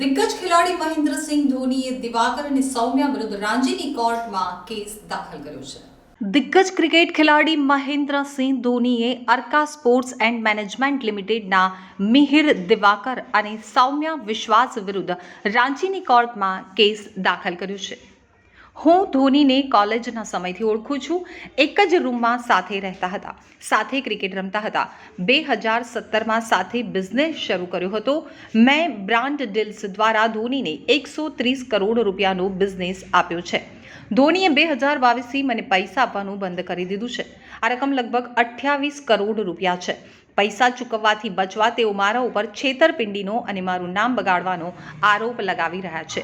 દિગ્ગજ ખેલાડી મહેન્દ્રસિંહ ધોનીએ દિવાકર અને સૌમ્યા વિરુદ્ધ રાંચીની કોર્ટમાં કેસ દાખલ કર્યો છે. દિગ્ગજ ક્રિકેટ ખેલાડી મહેન્દ્ર સિંહ ધોનીએ અર્કા સ્પોર્ટ્સ એન્ડ મેનેજમેન્ટ લિમિટેડના મિહિર દિવાકર અને સૌમ્યા વિશ્વાસ વિરુદ્ધ રાંચીની કોર્ટમાં કેસ દાખલ કર્યો છે. હું ધોનીને કોલેજના સમયથી ઓળખું છું. એક જ રૂમમાં સાથે રહેતા હતા. સાથે ક્રિકેટ રમતા હતા. બે હજાર સત્તરમાં સાથે બિઝનેસ શરૂ કર્યો હતો. મેં બ્રાન્ડ ડીલ્સ દ્વારા ધોનીને એકસો ત્રીસ કરોડ રૂપિયાનો બિઝનેસ આપ્યો છે. ધોનીએ બે હજાર બાવીસથી મને પૈસા આપવાનું બંધ કરી દીધું છે. આ રકમ લગભગ અઠ્યાવીસ કરોડ રૂપિયા છે. પૈસા ચૂકવવાથી બચવા તેઓ મારા ઉપર છેતરપિંડીનો અને મારું નામ બગાડવાનો આરોપ લગાવી રહ્યા છે.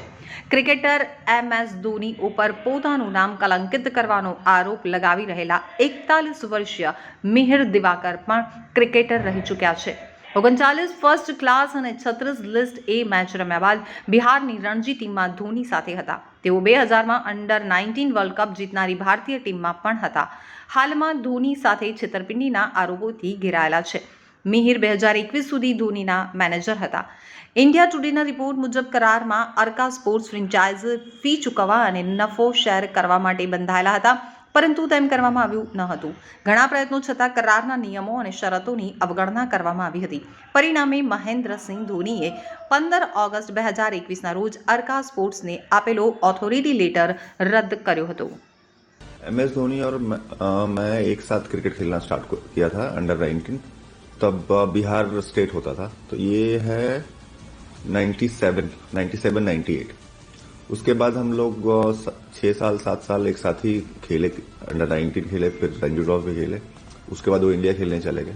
ક્રિકેટર એમ એસ ધોની ઉપર પોતાનું નામ કલંકિત કરવાનો આરોપ લગાવી રહેલા એકતાલીસ વર્ષીય મિહિર દિવાકર પણ ક્રિકેટર રહી ચૂક્યા છે. ઓગણચાલીસ ફર્સ્ટ ક્લાસ અને છત્રીસ લિસ્ટ એ મેચ રમ્યા બાદ બિહારની રણજી ટીમમાં ધોની સાથે હતા. તેઓ બે હજારમાં અંડર નાઇન્ટીન વર્લ્ડ કપ જીતનારી ભારતીય ટીમમાં પણ હતા. હાલમાં ધોની સાથે છેતરપિંડીના આરોપોથી ઘેરાયેલા છે. મિહિર બે હજાર એકવીસ સુધી ધોનીના મેનેજર હતા. ઇન્ડિયા ટુડેના રિપોર્ટ મુજબ કરારમાં અર્કા સ્પોર્ટ્સ ફ્રેન્ચાઇઝ ફી ચૂકવવા અને નફો શેર કરવા માટે બંધાયેલા હતા. પરંતુ તેમ કરવામાં આવ્યું ન હતું ઘણા પ્રયત્નો છતાં કરારના નિયમો અને શરતોની અવગણના કરવામાં આવી હતી પરિણામે મહેન્દ્રસિંહ ધોનીએ પંદર ઓગસ્ટ બે હજાર એકવીસના રોજ અર્કા સ્પોર્ટ્સને આપેલો ઓથોરિટી લેટર રદ કર્યો હતો एम एस धोनी और मैं, अ, मैं एक साथ क्रिकेट खेलना स्टार्ट को- किया था अंडर 19 तब अ, बिहार स्टेट होता था तो ये है 97 97 98 उसके बाद हम लोग अ, स- छह साल सात साल एक साथ ही खेले अंडर 19 खेले फिर रंजी ट्रॉफी खेले उसके बाद वो इंडिया खेलने चले गए